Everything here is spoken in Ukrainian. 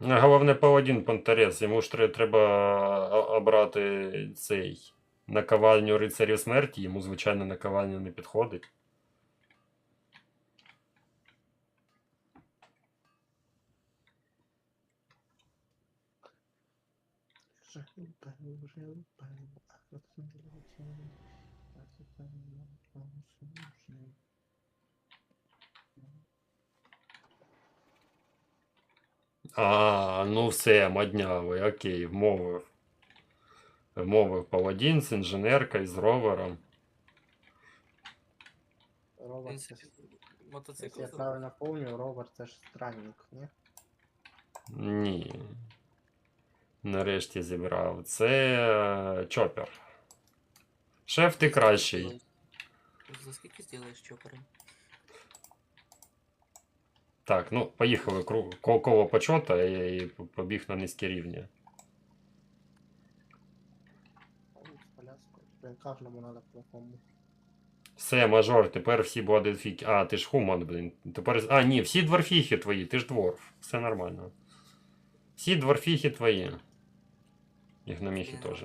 Головне паладін понтарець, йому ж треба обрати цей наковальню рицарів смерті, йому, звичайно, наковальня не підходить. А, ну все, моднявий, окей, вмовив. Вмовив паладін з інженеркою, з ровером. Ровер це. принципі, Якщо мотоцикл. я правильно пам'ятаю, ровер це ж странник, ні? Ні. Нарешті зібрав. Це е, чопер. Шеф, ти кращий. За скільки зробиш чопером? Так, ну, поїхали коло почота і, і побіг на низькі рівні. Все, мажор, тепер всі бладефіки. А, ти ж хуман, блін. Тепер. А, ні, всі дворфіхи твої, ти ж дворф. Все нормально. Всі дворфіхи твої. Їх на міхі теж.